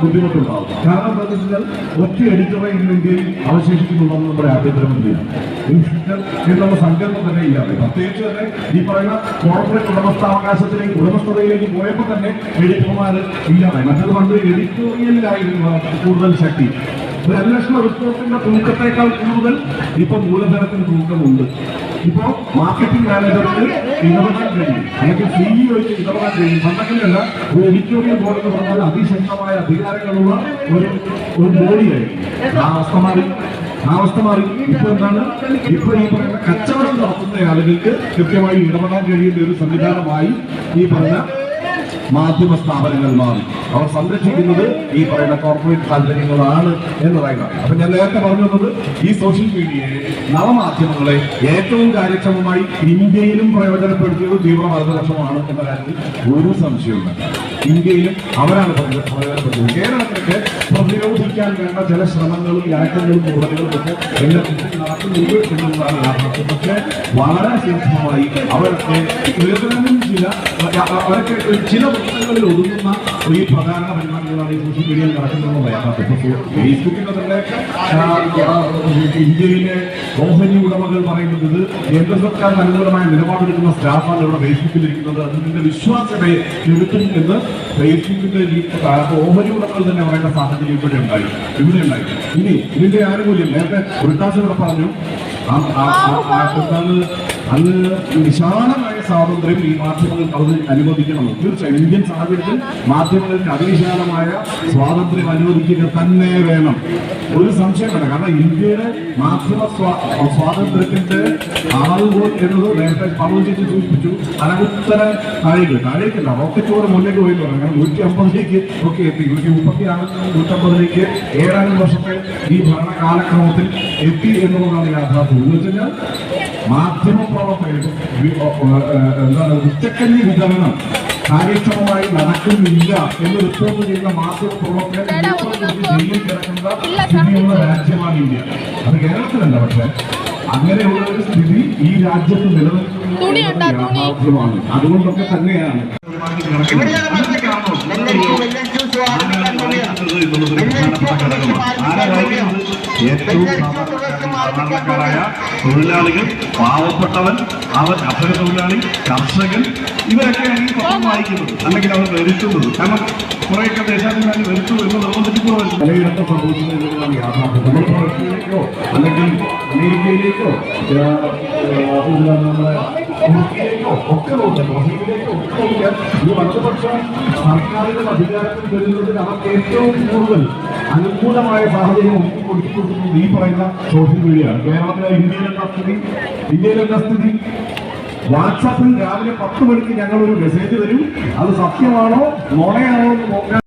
ബുദ്ധിമുട്ടുണ്ടാവും. കാരണം എന്താണെന്ന് വെച്ചാൽ ഒറ്റ എഡിറ്ററെ ഇന്ന് ഇന്ത്യയിൽ അവശേഷിക്കുന്നുണ്ടെന്ന് നമ്മുടെ ആഭ്യന്തരമന്ത്രിയാണ് എന്നുള്ള സങ്കല്പം തന്നെ ഇല്ലാതെ. പ്രത്യേകിച്ച് തന്നെ ഈ പറയുന്ന കോർപ്പറേറ്റ് ഉടമസ്ഥാവകാശത്തിലേക്ക് ഉടമസ്ഥതയിലേക്ക് പോയപ്പോൾ തന്നെ എഡിറ്റർമാർ ഇല്ലാതെ മറ്റൊരു പണ്ട് എഡിറ്റോറിയലിലായിരുന്നു കൂടുതൽ ശക്തി. ഒരു അന്വേഷണ റിപ്പോർട്ടിന്റെ തൂക്കത്തേക്കാൾ കൂടുതൽ ഇപ്പം മൂലധനത്തിന് തൂക്കമുണ്ട്. ഇപ്പോ മാർക്കറ്റിംഗ് മാനേജർക്ക് ഇടപെടാൻ കഴിയും. അല്ലെങ്കിൽ സിഇഒയ്ക്ക് ഇടപെടാൻ കഴിയും. പണ്ടങ്ങനെയല്ല ഒരു എഡിറ്റോറിയൽ ബോർഡ് എന്ന് പറഞ്ഞാൽ അതിശക്തമായ അധികാരങ്ങളുള്ള ഒരു ഒരു ബോഡിയായിരിക്കും ആ അവസ്ഥ മാറി ആ അവസ്ഥ മാറി ഇപ്പൊ എന്താണ്? ഇപ്പൊ ഈ പറയുന്ന കച്ചവടം നടത്തുന്ന ആളുകൾക്ക് കൃത്യമായി ഇടപെടാൻ കഴിയുന്ന ഒരു സംവിധാനമായി ഈ പറഞ്ഞ മാധ്യമ സ്ഥാപനങ്ങൾ മാറി. അവർ സംരക്ഷിക്കുന്നത് ഈ പറയുന്ന കോർപ്പറേറ്റ് താല്പര്യങ്ങളാണ് എന്ന് പറയുന്നത് അപ്പൊ ഞാൻ നേരത്തെ പറഞ്ഞു വന്നത് ഈ സോഷ്യൽ മീഡിയയെ നവമാധ്യമങ്ങളെ ഏറ്റവും കാര്യക്ഷമമായി ഇന്ത്യയിലും പ്രയോജനപ്പെടുത്തിയത് തീവ്ര വലതുപക്ഷമാണ് എന്ന കാര്യത്തിൽ ഒരു സംശയവുമില്ല. ഇന്ത്യയിലും അവരാണ് പ്രയോജന- പ്രയോജനപ്പെടുത്തിയത്. കേരളത്തിലൊക്കെ പ്രതിരോധിക്കാൻ വേണ്ട ചില ശ്രമങ്ങളും യാത്രകളും കൂടുതലുകളും ഒക്കെ നടക്കുന്നുണ്ട് എന്നുള്ളതാണ് യാഥാർത്ഥ്യം. പക്ഷേ വളരെ സൂക്ഷ്മമായി അവരൊക്കെ ഉയർന്നും ചില അവരൊക്കെ ചില വൃത്തങ്ങളിൽ ഒതുങ്ങുന്ന ഈ പ്രധാന പരിപാടികളാണ് ഈ സോഷ്യൽ മീഡിയയിൽ നടക്കുന്നതെന്നുള്ള യാഥാർത്ഥ്യം. ഇപ്പോൾ ഫേസ്ബുക്കിന്റെ തന്നെ ഇന്ത്യയിലെ ഓഹരി ഉടമകൾ പറയുന്നത് ഇത് കേന്ദ്ര സർക്കാർ അനുകൂലമായ നിലപാടെടുക്കുന്ന സ്റ്റാഫാണ് ഇവിടെ ഫേസ്ബുക്കിൽ ഇരിക്കുന്നത് അതിന്റെ വിശ്വാസത്തെ കെടുത്തും എന്ന് ആ, ഓഹരി ഉടമകൾ തന്നെ പറയുന്ന സാഹചര്യം ഇവിടെ ഉണ്ടായി ഇവിടെ ഉണ്ടായി ഇനി ഇതിന്റെ ആനുകൂല്യം നേരത്തെ ഇവിടെ പറഞ്ഞു ആ, ആ, അന്ന് വിശാലമായ സ്വാതന്ത്ര്യം ഈ മാധ്യമങ്ങൾക്ക് അവർ അനുവദിക്കണം തീർച്ചയായും ഇന്ത്യൻ സാഹചര്യത്തിൽ മാധ്യമങ്ങൾക്ക് അതിവിശാലമായ സ്വാതന്ത്ര്യം അനുവദിക്കുക തന്നെ വേണം. ഒരു സംശയം വേണം കാരണം ഇന്ത്യയുടെ മാധ്യമ സ്വാ- സ്വാതന്ത്ര്യത്തിന്റെ ആളുകൾ എന്നത് നേരത്തെ പറഞ്ഞു ചെയ്ത് സൂചിപ്പിച്ചു. അനവുത്തര താഴേക്ക് താഴേക്കല്ല റോക്കറ്റോട് മുന്നിലേക്ക് പോയി തുടങ്ങി നൂറ്റി അമ്പതിലേക്ക് ഒക്കെ എത്തി. നൂറ്റി മുപ്പത്തി ആറിൽ നിന്ന് നൂറ്റമ്പതിലേക്ക് ഏഴാനും വർഷത്തെ ഈ ഭരണ കാലക്രമത്തിൽ എത്തി എന്നുള്ളതാണ് യാഥാർത്ഥ്യം. എന്ന് വെച്ചുകഴിഞ്ഞാൽ മാധ്യമ പ്രവർത്തകർക്ക് വി- ഓ- ഓ- ഏഹ് എന്താണ് ഉച്ചക്കഞ്ഞി വിതരണം കാര്യക്ഷമമായി നടക്കുന്നില്ല എന്ന് റിപ്പോർട്ട് ചെയ്യുന്ന മാധ്യമ പ്രവർത്തകർ ജയിലിൽ കിടക്കുന്ന സ്ഥിതിയുള്ള രാജ്യമാണ് ഇന്ത്യ. അത് കേരളത്തിലല്ല പക്ഷെ അങ്ങനെയുള്ള ഒരു സ്ഥിതി ഈ രാജ്യത്ത് നിലനിൽക്കുന്നു തുണിയുണ്ടോ? എന്നുള്ളത് അതുകൊണ്ടൊക്കെ തന്നെയാണ് ഏറ്റവും തൊഴിലാളികൾ പാവപ്പെട്ടവൻ അവൻ അഭയ തൊഴിലാളി കർഷകൻ ഇവരൊക്കെയാണ് ഈ പത്രം വായിക്കുന്നത് അല്ലെങ്കിൽ അവർ വരുത്തുന്നത്. കാരണം കുറേയൊക്കെ ദേശാഭിമാനി വരുത്തു എന്ന് നിർബന്ധിച്ചു പലയിടത്തും സംഭവിക്കുന്നതിനാണ് യാഥാർത്ഥ്യം. നമ്മൾ അല്ലെങ്കിൽ അമേരിക്കയിലേക്കോ നമ്മുടെ തുർക്കിയിലേക്കോ ഒക്കെ നോക്കാം. ബ്രസീലിലേക്കോ ഒക്കെ നോക്കാം. ഈ വലതുപക്ഷ സർക്കാരുകൾ അധികാരത്തിൽ വരുന്നതിന് അവർക്ക് ഏറ്റവും കൂടുതൽ അനുകൂലമായ സാഹചര്യം ഒക്കെ കൊടുത്തിട്ടുണ്ട് ഈ പറയുന്ന സോഷ്യൽ മീഡിയയാണ് കേരളത്തിലെ ഇന്ത്യയിലെന്ന സ്ഥിതി? ഇന്ത്യയിലെന്ന സ്ഥിതി? വാട്സാപ്പിൽ രാവിലെ പത്ത് മണിക്ക് ഞങ്ങൾ ഒരു മെസ്സേജ് തരും. അത് സത്യമാണോ നുണയാണോ എന്ന് നോക്കാൻ